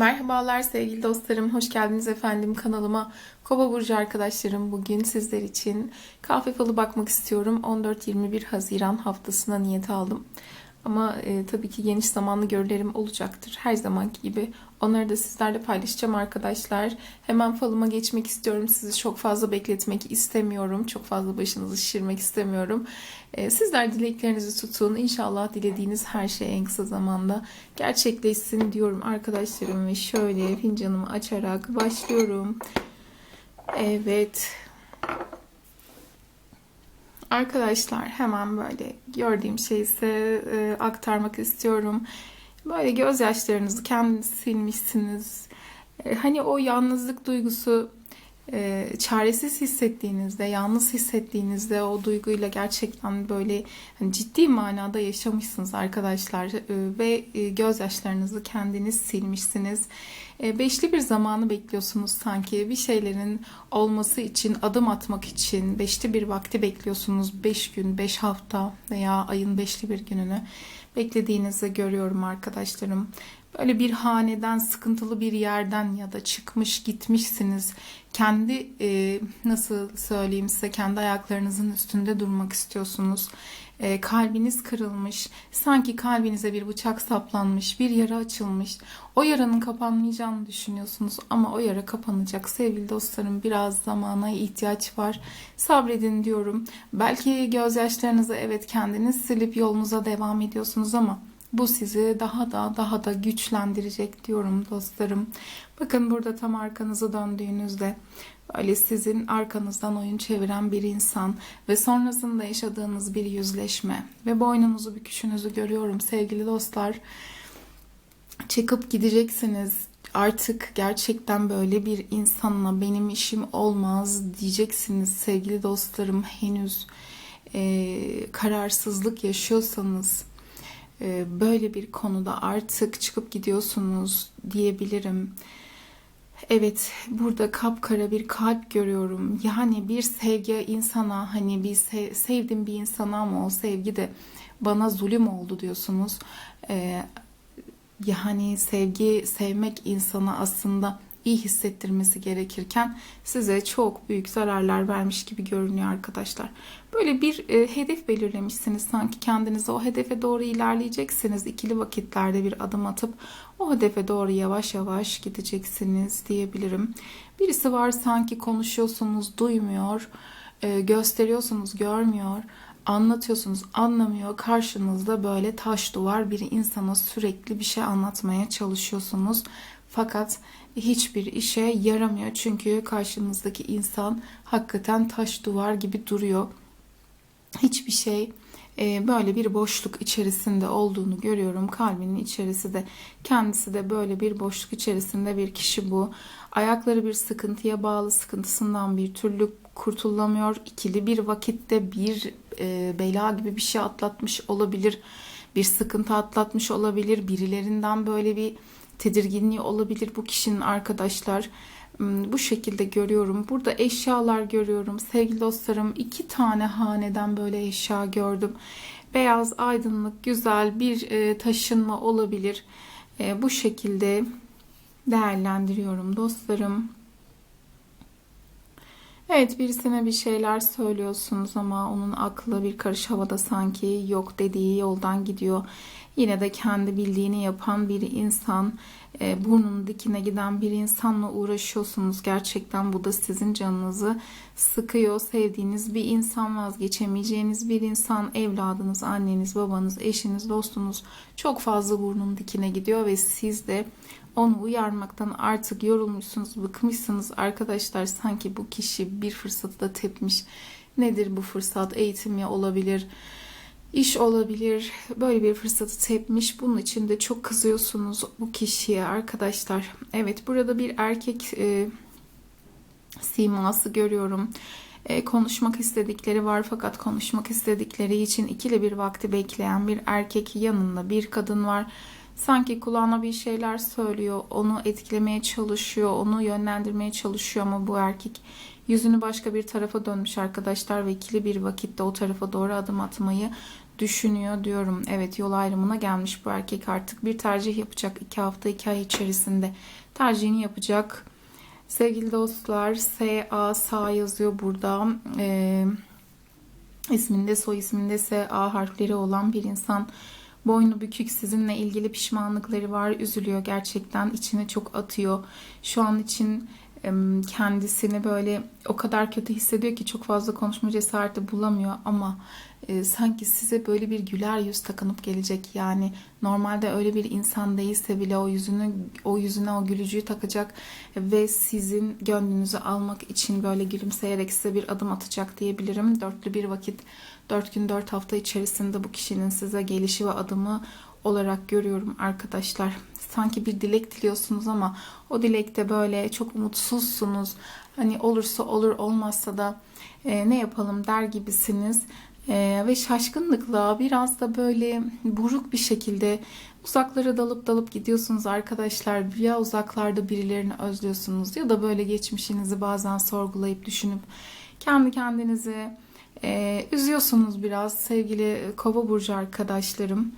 Merhabalar sevgili dostlarım, hoş geldiniz efendim kanalıma. Kova burcu arkadaşlarım bugün sizler için kahve falı bakmak istiyorum. 14-21 Haziran haftasına niyet aldım. Ama e, tabii ki geniş zamanlı görülerim olacaktır. Her zamanki gibi. Onları da sizlerle paylaşacağım arkadaşlar. Hemen falıma geçmek istiyorum. Sizi çok fazla bekletmek istemiyorum. Çok fazla başınızı şişirmek istemiyorum. E, sizler dileklerinizi tutun. İnşallah dilediğiniz her şey en kısa zamanda gerçekleşsin diyorum arkadaşlarım. Ve şöyle fincanımı açarak başlıyorum. Evet. Arkadaşlar hemen böyle gördüğüm şeyi size e, aktarmak istiyorum. Böyle gözyaşlarınızı kendiniz silmişsiniz. E, hani o yalnızlık duygusu e, çaresiz hissettiğinizde, yalnız hissettiğinizde o duyguyla gerçekten böyle hani ciddi manada yaşamışsınız arkadaşlar E, ve e, gözyaşlarınızı kendiniz silmişsiniz. E, beşli bir zamanı bekliyorsunuz sanki bir şeylerin olması için, adım atmak için beşli bir vakti bekliyorsunuz. Beş gün, beş hafta veya ayın beşli bir gününü beklediğinizi görüyorum arkadaşlarım. Böyle bir haneden, sıkıntılı bir yerden ya da çıkmış gitmişsiniz. Kendi e, nasıl söyleyeyim size kendi ayaklarınızın üstünde durmak istiyorsunuz. E, kalbiniz kırılmış. Sanki kalbinize bir bıçak saplanmış, bir yara açılmış. O yaranın kapanmayacağını düşünüyorsunuz ama o yara kapanacak. Sevgili dostlarım biraz zamana ihtiyaç var. Sabredin diyorum. Belki gözyaşlarınızı evet kendiniz silip yolunuza devam ediyorsunuz ama bu sizi daha da daha da güçlendirecek diyorum dostlarım. Bakın burada tam arkanızı döndüğünüzde böyle sizin arkanızdan oyun çeviren bir insan ve sonrasında yaşadığınız bir yüzleşme ve boynunuzu büküşünüzü görüyorum sevgili dostlar. Çıkıp gideceksiniz. Artık gerçekten böyle bir insanla benim işim olmaz diyeceksiniz sevgili dostlarım. Henüz e, kararsızlık yaşıyorsanız böyle bir konuda artık çıkıp gidiyorsunuz diyebilirim. Evet, burada kapkara bir kalp görüyorum. Yani bir sevgi insana hani bir sev, sevdim bir insana ama o sevgi de bana zulüm oldu diyorsunuz. Ee, yani sevgi, sevmek insana aslında iyi hissettirmesi gerekirken size çok büyük zararlar vermiş gibi görünüyor arkadaşlar. Böyle bir e, hedef belirlemişsiniz sanki kendinize o hedefe doğru ilerleyeceksiniz. İkili vakitlerde bir adım atıp o hedefe doğru yavaş yavaş gideceksiniz diyebilirim. Birisi var sanki konuşuyorsunuz duymuyor, e, gösteriyorsunuz görmüyor anlatıyorsunuz anlamıyor karşınızda böyle taş duvar bir insana sürekli bir şey anlatmaya çalışıyorsunuz fakat hiçbir işe yaramıyor çünkü karşınızdaki insan hakikaten taş duvar gibi duruyor hiçbir şey e, böyle bir boşluk içerisinde olduğunu görüyorum. Kalbinin içerisi de kendisi de böyle bir boşluk içerisinde bir kişi bu. Ayakları bir sıkıntıya bağlı sıkıntısından bir türlü kurtulamıyor. İkili bir vakitte bir e, bela gibi bir şey atlatmış olabilir. Bir sıkıntı atlatmış olabilir. Birilerinden böyle bir tedirginliği olabilir bu kişinin arkadaşlar. Hmm, bu şekilde görüyorum. Burada eşyalar görüyorum. Sevgili dostlarım iki tane haneden böyle eşya gördüm. Beyaz, aydınlık, güzel bir e, taşınma olabilir. E, bu şekilde değerlendiriyorum dostlarım. Evet birisine bir şeyler söylüyorsunuz ama onun aklı bir karış havada sanki yok dediği yoldan gidiyor. Yine de kendi bildiğini yapan bir insan, e, burnunun dikine giden bir insanla uğraşıyorsunuz. Gerçekten bu da sizin canınızı sıkıyor. Sevdiğiniz bir insan, vazgeçemeyeceğiniz bir insan, evladınız, anneniz, babanız, eşiniz, dostunuz çok fazla burnunun dikine gidiyor ve siz de onu uyarmaktan artık yorulmuşsunuz, bıkmışsınız arkadaşlar. Sanki bu kişi bir fırsatı da tepmiş. Nedir bu fırsat? Eğitim ya olabilir, iş olabilir. Böyle bir fırsatı tepmiş. Bunun için de çok kızıyorsunuz bu kişiye arkadaşlar. Evet burada bir erkek e, siması görüyorum. E, konuşmak istedikleri var fakat konuşmak istedikleri için ikili bir vakti bekleyen bir erkek yanında bir kadın var. Sanki kulağına bir şeyler söylüyor, onu etkilemeye çalışıyor, onu yönlendirmeye çalışıyor ama bu erkek yüzünü başka bir tarafa dönmüş arkadaşlar ve ikili bir vakitte o tarafa doğru adım atmayı düşünüyor diyorum. Evet yol ayrımına gelmiş bu erkek artık bir tercih yapacak. iki hafta iki ay içerisinde tercihini yapacak. Sevgili dostlar S-A sağ yazıyor burada. Ee, isminde soy isminde S-A harfleri olan bir insan boynu bükük sizinle ilgili pişmanlıkları var. Üzülüyor gerçekten. içine çok atıyor. Şu an için kendisini böyle o kadar kötü hissediyor ki çok fazla konuşma cesareti bulamıyor ama e, sanki size böyle bir güler yüz takınıp gelecek. Yani normalde öyle bir insan değilse bile o yüzünü o yüzüne o gülücüğü takacak ve sizin gönlünüzü almak için böyle gülümseyerek size bir adım atacak diyebilirim. Dörtlü bir vakit, dört gün, dört hafta içerisinde bu kişinin size gelişi ve adımı olarak görüyorum arkadaşlar. Sanki bir dilek diliyorsunuz ama o dilekte böyle çok umutsuzsunuz. Hani olursa olur olmazsa da e, ne yapalım der gibisiniz. E, ve şaşkınlıkla biraz da böyle buruk bir şekilde uzaklara dalıp dalıp gidiyorsunuz arkadaşlar. Ya uzaklarda birilerini özlüyorsunuz ya da böyle geçmişinizi bazen sorgulayıp düşünüp kendi kendinizi e, üzüyorsunuz biraz sevgili kova burcu arkadaşlarım.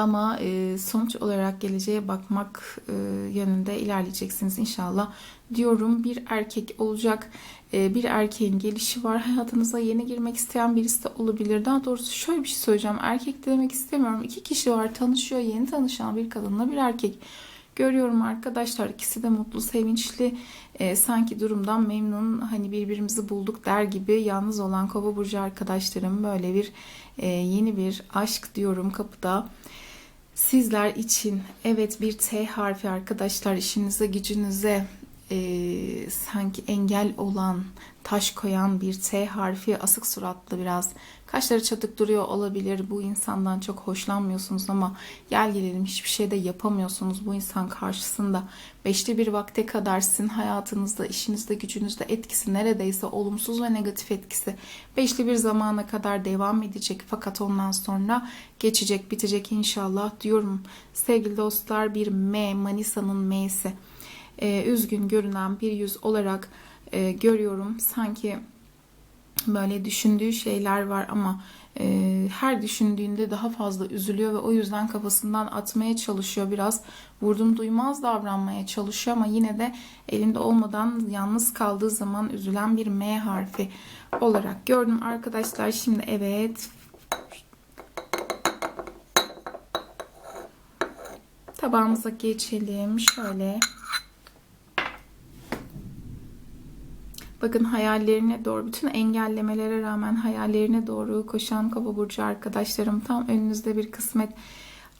Ama e, sonuç olarak geleceğe bakmak e, yönünde ilerleyeceksiniz inşallah diyorum. Bir erkek olacak, e, bir erkeğin gelişi var. Hayatınıza yeni girmek isteyen birisi de olabilir. Daha doğrusu şöyle bir şey söyleyeceğim. Erkek demek istemiyorum. İki kişi var tanışıyor. Yeni tanışan bir kadınla bir erkek görüyorum arkadaşlar. İkisi de mutlu, sevinçli, e, sanki durumdan memnun. Hani birbirimizi bulduk der gibi yalnız olan Kova burcu arkadaşlarım böyle bir e, yeni bir aşk diyorum kapıda. Sizler için evet bir T harfi arkadaşlar işinize gücünüze e, sanki engel olan taş koyan bir T harfi asık suratlı biraz kaşları çatık duruyor olabilir. Bu insandan çok hoşlanmıyorsunuz ama gel gelelim hiçbir şey de yapamıyorsunuz bu insan karşısında. Beşli bir vakte kadar sizin hayatınızda işinizde gücünüzde etkisi neredeyse olumsuz ve negatif etkisi beşli bir zamana kadar devam edecek. Fakat ondan sonra geçecek bitecek inşallah diyorum. Sevgili dostlar bir M Manisa'nın M'si e, üzgün görünen bir yüz olarak e, görüyorum. Sanki böyle düşündüğü şeyler var ama e, her düşündüğünde daha fazla üzülüyor ve o yüzden kafasından atmaya çalışıyor. Biraz vurdum duymaz davranmaya çalışıyor ama yine de elinde olmadan yalnız kaldığı zaman üzülen bir M harfi olarak gördüm arkadaşlar. Şimdi evet tabağımıza geçelim. Şöyle Bakın hayallerine doğru, bütün engellemelere rağmen hayallerine doğru koşan kova burcu arkadaşlarım tam önünüzde bir kısmet.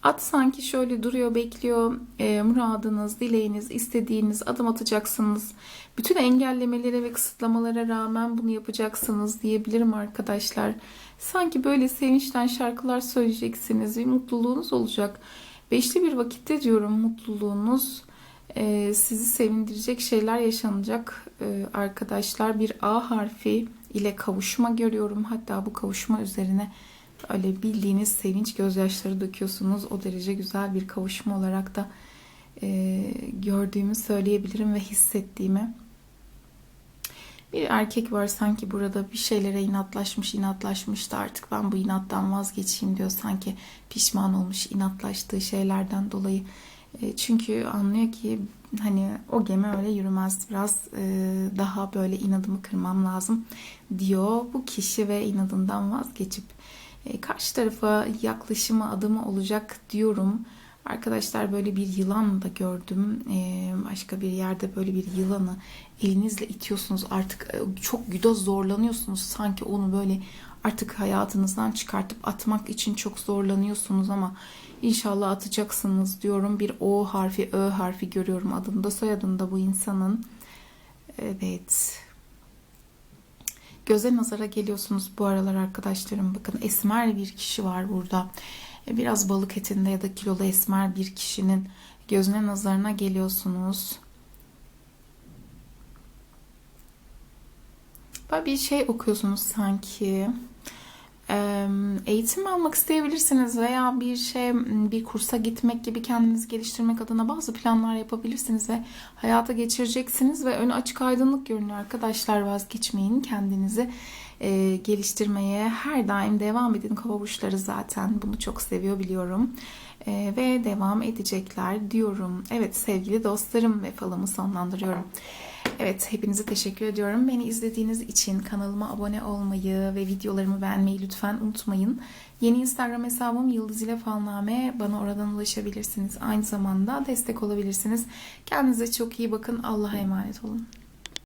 At sanki şöyle duruyor, bekliyor. E, muradınız, dileğiniz, istediğiniz adım atacaksınız. Bütün engellemelere ve kısıtlamalara rağmen bunu yapacaksınız diyebilirim arkadaşlar. Sanki böyle sevinçten şarkılar söyleyeceksiniz. Bir mutluluğunuz olacak. Beşli bir vakitte diyorum mutluluğunuz e, sizi sevindirecek şeyler yaşanacak e, arkadaşlar. Bir A harfi ile kavuşma görüyorum. Hatta bu kavuşma üzerine öyle bildiğiniz sevinç gözyaşları döküyorsunuz. O derece güzel bir kavuşma olarak da e, gördüğümü söyleyebilirim ve hissettiğimi. Bir erkek var sanki burada bir şeylere inatlaşmış, inatlaşmış da artık ben bu inattan vazgeçeyim diyor. Sanki pişman olmuş inatlaştığı şeylerden dolayı e, çünkü anlıyor ki hani o gemi öyle yürümez. Biraz e, daha böyle inadımı kırmam lazım diyor bu kişi ve inadından vazgeçip e, karşı tarafa yaklaşımı adımı olacak diyorum. Arkadaşlar böyle bir yılan da gördüm. başka bir yerde böyle bir yılanı elinizle itiyorsunuz. Artık çok güda zorlanıyorsunuz. Sanki onu böyle artık hayatınızdan çıkartıp atmak için çok zorlanıyorsunuz ama İnşallah atacaksınız diyorum. Bir O harfi, Ö harfi görüyorum adında, soyadında bu insanın. Evet. Göze nazara geliyorsunuz bu aralar arkadaşlarım. Bakın esmer bir kişi var burada. Biraz balık etinde ya da kilolu esmer bir kişinin gözüne nazarına geliyorsunuz. Bir şey okuyorsunuz sanki. Eğitim almak isteyebilirsiniz veya bir şey bir kursa gitmek gibi kendinizi geliştirmek adına bazı planlar yapabilirsiniz ve hayata geçireceksiniz ve önü açık aydınlık görünüyor. Arkadaşlar vazgeçmeyin kendinizi e, geliştirmeye her daim devam edin. Kova zaten bunu çok seviyor biliyorum. E, ve devam edecekler diyorum. Evet sevgili dostlarım ve falımı sonlandırıyorum. Evet, hepinize teşekkür ediyorum. Beni izlediğiniz için kanalıma abone olmayı ve videolarımı beğenmeyi lütfen unutmayın. Yeni Instagram hesabım Yıldız ile Falname. Bana oradan ulaşabilirsiniz. Aynı zamanda destek olabilirsiniz. Kendinize çok iyi bakın. Allah'a emanet olun.